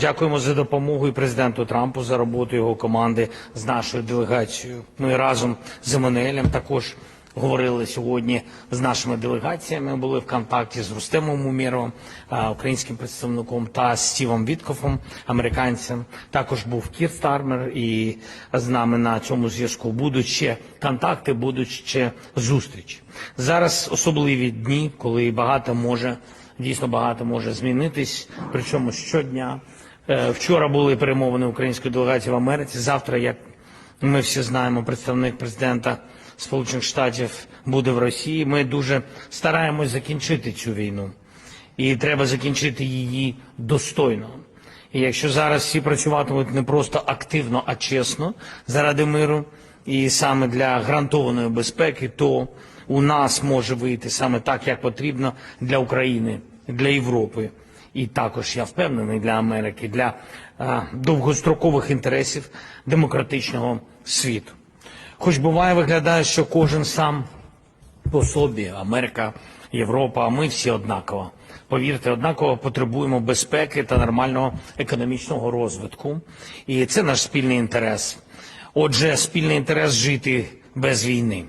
Дякуємо за допомогу і президенту Трампу за роботу його команди з нашою делегацією. Ми разом з Еммануелем також говорили сьогодні з нашими делегаціями. Були в контакті з Рустемом Умєровим, а, українським представником, та Стівом Віткофом, американцем. Також був Кір Стармер і з нами на цьому зв'язку. Будуть ще контакти, будуть ще зустрічі. Зараз особливі дні, коли багато може дійсно багато може змінитись, причому щодня. Е, Вчора були перемовини української делегації в Америці. Завтра, як ми всі знаємо, представник президента Сполучених Штатів буде в Росії. Ми дуже стараємось закінчити цю війну, і треба закінчити її достойно. І якщо зараз всі працюватимуть не просто активно, а чесно заради миру і саме для гарантованої безпеки, то у нас може вийти саме так, як потрібно для України, для Європи. І також я впевнений для Америки, для е, довгострокових інтересів демократичного світу. Хоч буває, виглядає, що кожен сам по собі, Америка, Європа, а ми всі однаково. Повірте, однаково потребуємо безпеки та нормального економічного розвитку. І це наш спільний інтерес. Отже, спільний інтерес жити без війни.